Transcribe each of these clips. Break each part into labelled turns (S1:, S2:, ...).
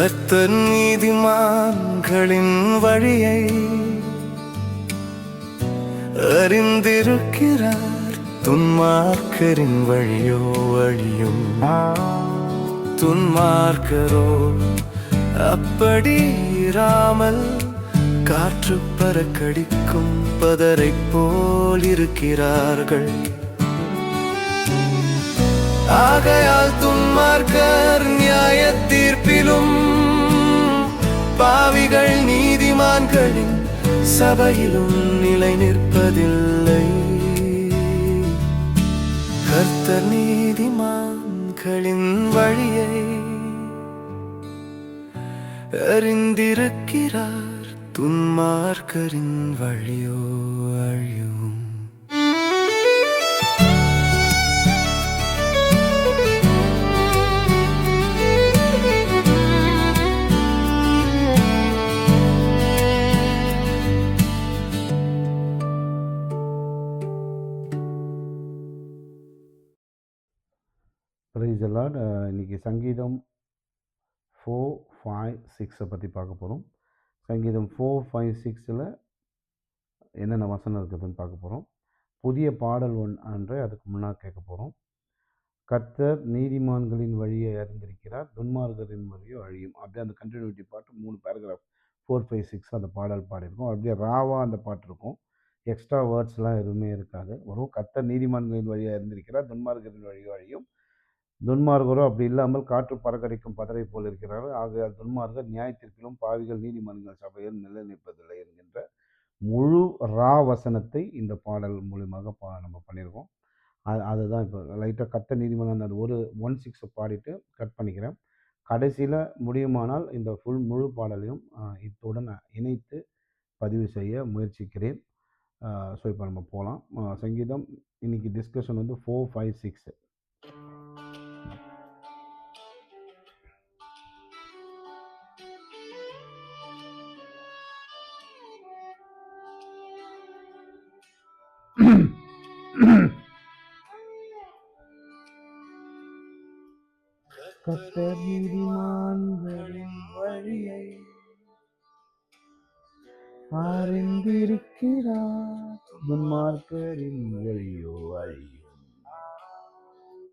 S1: கர்த்தர் நீதிமான்களின் வழியை அறிந்திருக்கிறார் துன்மார்க்கரின் வழியோ வழியும். துன்மார்க்கரோ அப்படி இராமல் காற்று பறக்கடிக்கும் பதரை போல் இருக்கிறார்கள். ஆகையால் துன் பார்க்கர் நியாய தீர்ப்பிலும் பாவிகள் நீதிமான்களின் சபையிலும் நிலை நிற்பதில்லை. கர்த்தர் நீதிமான்களின் வழியை அறிந்திருக்கிறார். துன்மார்க்கரின் வழியோ அழியும்.
S2: ப்ரைஸ் எல்லாம் இன்றைக்கி சங்கீதம் ஃபோர் ஃபைவ் சிக்ஸை பற்றி பார்க்க போகிறோம் சங்கீதம் ஃபோர் ஃபைவ் சிக்ஸில் என்னென்ன வசனம் இருக்குதுன்னு பார்க்க போகிறோம் புதிய பாடல் ஒன் அன்று அதுக்கு முன்னால் கேட்க போகிறோம் கத்தர் நீதிமான்களின் வழியை அறிந்திருக்கிறார் துன்மார்கரின் வழியோ அழியும். அப்படியே அந்த கண்டினியூட்டி பாட்டு மூணு பேராகிராஃப் ஃபோர் ஃபைவ் சிக்ஸ் அந்த பாடல் பாடியிருக்கோம். அப்படியே ராவாக அந்த பாட்டு இருக்கும். எக்ஸ்ட்ரா வேர்ட்ஸ்லாம் எதுவுமே இருக்காது. வரும். கத்தர் நீதிமான்களின் வழியாக இருந்திருக்கிறார் துன்மார்கரின் வழியோ அழியும். துன்மார்கரோ அப்படி இல்லாமல் காற்று பறக்கடிக்கும் பதரை போல் இருக்கிறார். ஆகையால் துன்மார்கர் நியாயத்திற்கிலும் பாவிகள் நீதிமன்றங்கள் சபையில் நிலை நிற்பதில்லை என்கின்ற முழு ரா வசனத்தை இந்த பாடல் மூலியமாக பா நம்ம பண்ணியிருக்கோம். அது அதுதான் இப்போ லைட்டாக கத்த நீதிமன்றம் அது ஒரு ஒன் சிக்ஸை பாடிட்டு கட் பண்ணிக்கிறேன். கடைசியில் முடியுமானால் இந்த ஃபுல் முழு பாடலையும் இத்துடன் இணைத்து பதிவு செய்ய முயற்சிக்கிறேன். ஸோ இப்போ நம்ம போகலாம். சங்கீதம் இன்னைக்கு டிஸ்கஷன் வந்து ஃபோர் ஃபைவ் சிக்ஸு கர்த்தர் நீதிமான்களின் வழியை அறிந்திருக்கிறார். துன்மார்க்கரின் வழியோ அழியும்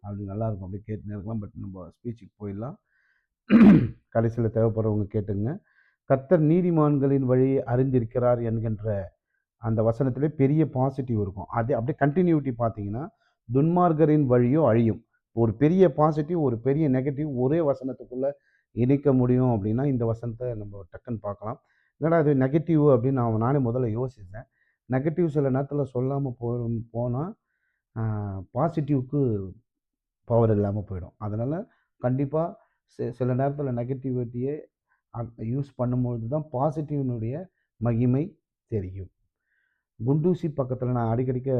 S2: அப்படி நல்லா இருக்கும் அப்படி கேட்டுன்னு இருக்கலாம் பட் நம்ம ஸ்பீச்சுக்கு போயிடலாம். கடைசியில் தேவைப்படுறவங்க கேட்டுங்க. கத்தர் நீதிமான்களின் வழியை அறிந்திருக்கிறார் என்கின்ற அந்த வசனத்திலே பெரிய பாசிட்டிவ் இருக்கும். அது அப்படியே கண்டினியூட்டி பார்த்தீங்கன்னா துன்மார்கரின் வழியோ அழியும். ஒரு பெரிய பாசிட்டிவ் ஒரு பெரிய நெகட்டிவ் ஒரே வசனத்துக்குள்ளே இணைக்க முடியும் அப்படின்னா இந்த வசனத்தை நம்ம டக்குன்னு பார்க்கலாம். என்னடா அது நெகட்டிவ் அப்படின்னு நான் நானே முதல்ல யோசித்தேன். நெகட்டிவ் சில நேரத்தில் சொல்லாமல் போ போனால் பாசிட்டிவ்க்கு பவர் இல்லாமல் போயிடும். அதனால் கண்டிப்பாக சில நேரத்தில் நெகட்டிவிட்டியை யூஸ் பண்ணும்பொழுது தான் பாசிட்டிவ்னுடைய மகிமை தெரியும். குண்டூசி பக்கத்தில் நான் அடிக்கடிக்க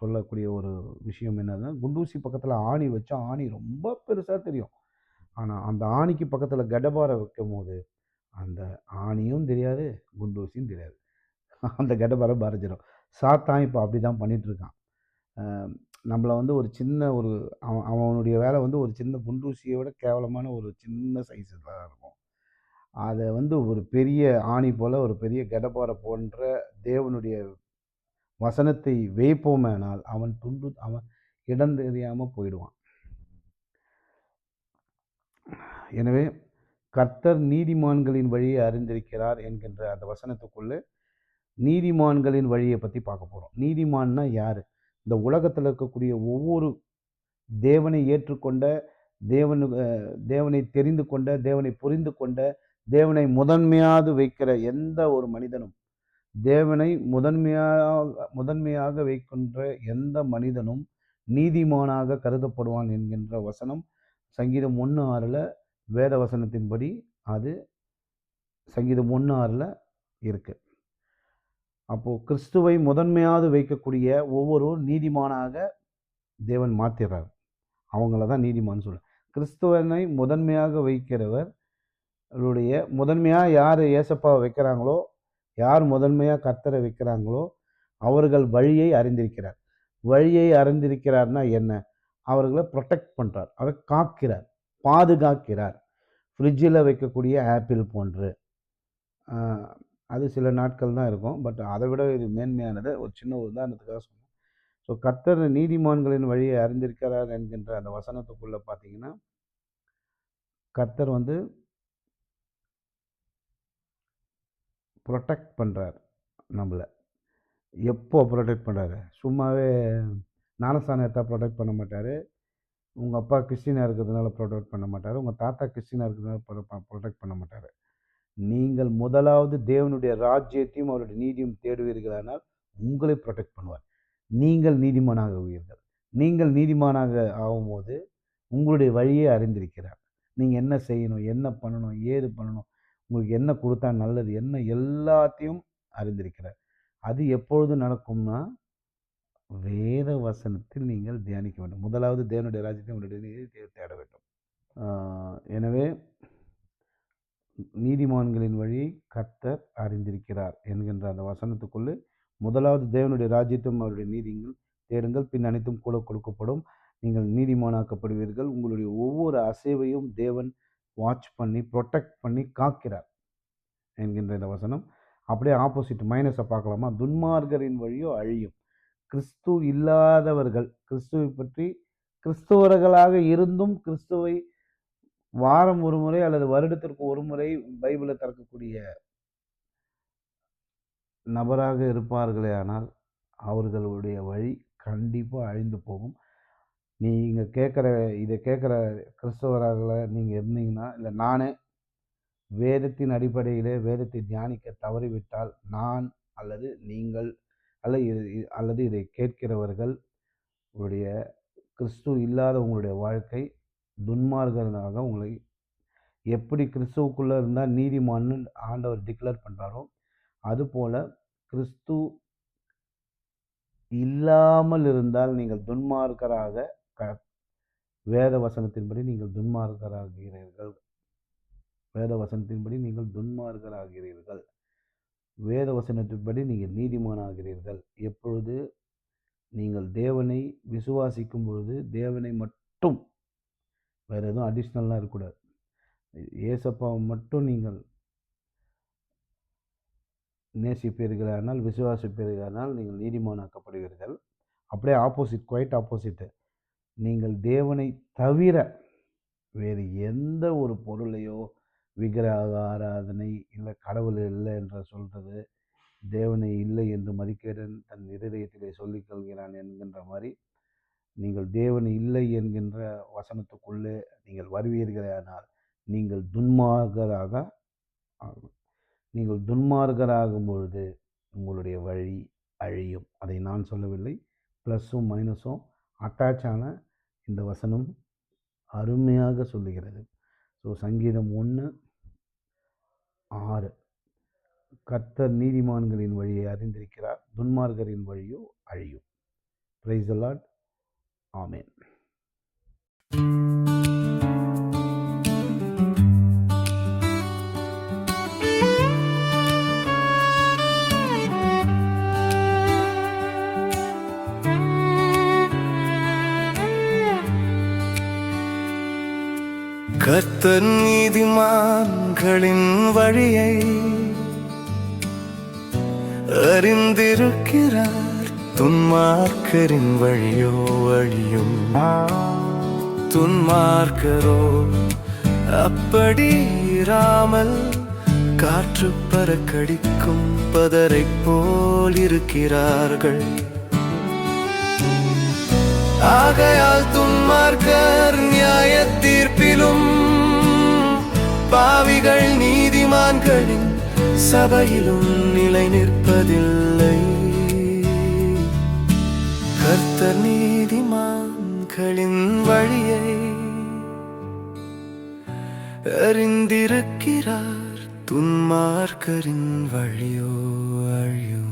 S2: சொல்லக்கூடிய ஒரு விஷயம் என்னதுன்னா குண்டூசி பக்கத்தில் ஆணி வச்சா ஆணி ரொம்ப பெருசாக தெரியும். ஆனால் அந்த ஆணிக்கு பக்கத்தில் கடபாரை வைக்கும் போது அந்த ஆணியும் தெரியாது குண்டூசியும் தெரியாது. அந்த கடபாரை மறைஞ்சிடும் சாத்தான் இப்போ அப்படி தான் பண்ணிகிட்ருக்கான் நம்மளை வந்து ஒரு சின்ன ஒரு அவன் அவனுடைய வேலை வந்து ஒரு சின்ன குண்டூசியை விட கேவலமான ஒரு சின்ன சைஸ் தான் இருக்கும். அதை வந்து ஒரு பெரிய ஆணி போல் ஒரு பெரிய கடபாரை போன்ற தேவனுடைய வசனத்தை வைப்போமேனால் அவன் துண்டு அவன் இடம் தெரியாமல் போயிடுவான். எனவே கர்த்தர் நீதிமான்களின் வழியை அறிந்திருக்கிறார் என்கின்ற அந்த வசனத்துக்குள்ளே நீதிமான்களின் வழியை பற்றி பார்க்க போகிறோம் நீதிமான்னா யார்? இந்த உலகத்தில் இருக்கக்கூடிய ஒவ்வொரு தேவனை ஏற்றுக்கொண்ட தேவனு தேவனை தெரிந்து கொண்ட தேவனை புரிந்து கொண்ட தேவனை முதன்மையாது வைக்கிற எந்த ஒரு மனிதனும் தேவனை முதன்மையாக முதன்மையாக வைக்கின்ற எந்த மனிதனும் நீதிமானாக கருதப்படுவான் என்கின்ற வசனம் சங்கீதம் ஒன்று ஆறில் வேத வசனத்தின்படி அது சங்கீதம் ஒன்று ஆறில் இருக்குது அப்போது கிறிஸ்துவை முதன்மையாக வைக்கக்கூடிய ஒவ்வொரு நீதிமானாக தேவன் மாத்திடுறார் அவங்கள தான் நீதிமான் சொல்ல கிறிஸ்துவனை முதன்மையாக வைக்கிறவர் அவருடைய முதன்மையாக யார் ஏசப்பா வைக்கிறாங்களோ யார் முதன்மையாக கர்த்தரை வைக்கிறாங்களோ அவர்கள் வழியை அறிந்திருக்கிறார். வழியை அறிந்திருக்கிறார்னா என்ன? அவர்களை ப்ரொடெக்ட் பண்ணுறார் அவரை காக்கிறார். பாதுகாக்கிறார். ஃப்ரிட்ஜில் வைக்கக்கூடிய ஆப்பிள் போன்று. அது சில நாட்கள் தான் இருக்கும். பட் அதை விட இது மேன்மையானது. ஒரு சின்ன உதாரணத்துக்காக சொன்னேன் ஸோ கர்த்தர் நீதிமான்களின் வழியை அறிந்திருக்கிறார் என்கின்ற அந்த வசனத்துக்குள்ளே பார்த்தீங்கன்னா கர்த்தர் வந்து ப்ரொடெக்ட் பண்ணுறார் நம்மளை. எப்போ ப்ரொடெக்ட் பண்ணுறாரு சும்மாவே ஞானஸ்தானத்தை ப்ரொடெக்ட் பண்ண மாட்டார். உங்கள் அப்பா கிறிஸ்டினாக இருக்கிறதுனால ப்ரொடெக்ட் பண்ண மாட்டார். உங்கள் தாத்தா கிறிஸ்டினாக இருக்கிறதுனால ப்ரொடெக்ட் பண்ண மாட்டார். நீங்கள் முதலாவது தேவனுடைய ராஜ்யத்தையும் அவருடைய நீதியும் தேடுவீர்களானால் உங்களை ப்ரொடெக்ட் பண்ணுவார். நீங்கள் நீதிமானாக உயிர்கள் நீங்கள் நீதிமானாக ஆகும்போது உங்களுடைய வழியை அறிந்திருக்கிறார். நீங்கள் என்ன செய்யணும்? என்ன பண்ணணும்? ஏது பண்ணணும்? உங்களுக்கு என்ன கொடுத்தா நல்லது என்ன எல்லாத்தையும் அறிந்திருக்கிறார். அது எப்பொழுது நடக்கும்னா வேத வசனத்தில் நீங்கள் தியானிக்க வேண்டும். முதலாவது தேவனுடைய ராஜ்யத்தை உங்களுடைய நீதியை தேட வேண்டும். எனவே நீதிமான்களின் வழியை கர்த்தர் அறிந்திருக்கிறார் என்கின்ற அந்த வசனத்துக்குள்ளே முதலாவது தேவனுடைய ராஜ்யத்தும் அவருடைய நீதிகள் தேடுங்கள். பின் அனைத்தும் கூட கொடுக்கப்படும். நீங்கள் நீதிமானாக்கப்படுவீர்கள். உங்களுடைய ஒவ்வொரு அசைவையும் தேவன் வாட்ச் பண்ணி ப்ரொடெக்ட் பண்ணி காக்கிறார் என்கின்ற இந்த வசனம். அப்படியே ஆப்போசிட் மைனஸை பார்க்கலாமா? துன்மார்கரின் வழியோ அழியும். கிறிஸ்து இல்லாதவர்கள் கிறிஸ்துவை பற்றி கிறிஸ்துவர்களாக இருந்தும் கிறிஸ்துவை வாரம் ஒரு முறை அல்லது வருடத்திற்கு ஒரு முறை பைபிளை திறக்கக்கூடிய நபராக இருப்பார்களே ஆனால் அவர்களுடைய வழி கண்டிப்பாக அழிந்து போகும். நீங்கள் கேட்குற இதை கேட்குற கிறிஸ்தவராக நீங்கள் இருந்தீங்கன்னா இல்லை நானே வேதத்தின் அடிப்படையிலே வேதத்தை தியானிக்க தவறிவிட்டால் நான் அல்லது நீங்கள் அல்ல இது அல்லது இதை கேட்கிறவர்கள் உங்களுடைய கிறிஸ்து இல்லாத உங்களுடைய வாழ்க்கை துன்மார்கனாக உங்களை எப்படி கிறிஸ்துவுக்குள்ளே இருந்தால் நீதிமான்னு ஆண்டவர் டிக்ளேர் பண்ணுறாரோ அதுபோல் கிறிஸ்து இல்லாமல் இருந்தால் நீங்கள் துன்மார்க்கராக வேத வசனத்தின்படி நீங்கள் துன்மார்க்கராகிறீர்கள். வேத வசனத்தின்படி நீங்கள் துன்மார்க்கராகிறீர்கள். வேத வசனத்தின்படி நீங்கள் நீதிமானாகிறீர்கள். எப்பொழுது? நீங்கள் தேவனை விசுவாசிக்கும் பொழுது தேவனை மட்டும் வேறு எதுவும் அடிஷ்னலாக இருக்கக்கூடாது. ஏசப்பாவை மட்டும் நீங்கள் நேசிப்பீர்களானால் விசுவாசிப்பீர்களானால் நீங்கள் நீதிமானாக்கப்படுவீர்கள். அப்படியே ஆப்போசிட் குவைட் ஆப்போசிட்டு நீங்கள் தேவனை தவிர வேறு எந்த ஒரு பொருளையோ விக்கிரக ஆராதனை இல்லை கடவுள் இல்லை என்று சொல்கிறது தேவனை இல்லை என்று மதிக்கிறேன் தன் இருதயத்திலே சொல்லிக் கொள்கிறான் என்கின்ற மாதிரி நீங்கள் தேவன் இல்லை என்கின்ற வசனத்துக்குள்ளே நீங்கள் வருவீர்களானால் நீங்கள் துன்மார்கராக ஆகும். நீங்கள் துன்மார்கராகும் பொழுது உங்களுடைய வழி அழியும் அதை நான் சொல்லவில்லை ப்ளஸ்ஸும் மைனஸும் அட்டாச் ஆன இந்த வசனம் அருமையாக சொல்லுகிறது. ஸோ சங்கீதம் ஒன்று ஆறு. கர்த்தர் நீதிமான்களின் வழியை அறிந்திருக்கிறார் துன்மார்கரின் வழியோ அழியும். பிரைஸ் அலாட் ஆமேன்
S1: கர்த்தர் நீதிமான்களின் வழியை அறிந்திருக்கிறார். துன்மார்க்கரின் வழியோ வழியும். துன்மார்க்கரோ அப்படி இராமல் காற்று பறக்கடிக்கும் பதரை போல் இருக்கிறார்கள். ஆகையால் துன்மார்க்கர் நியாய தீர்ப்பிலும் பாவிகள் நீதிமான்களின் சபையிலும் நிலை நிற்பதில்லை. கர்த்தர் நீதிமான்களின் வழியை அறிந்திருக்கிறார். துன்மார்க்கரின் வழியோ அழியோ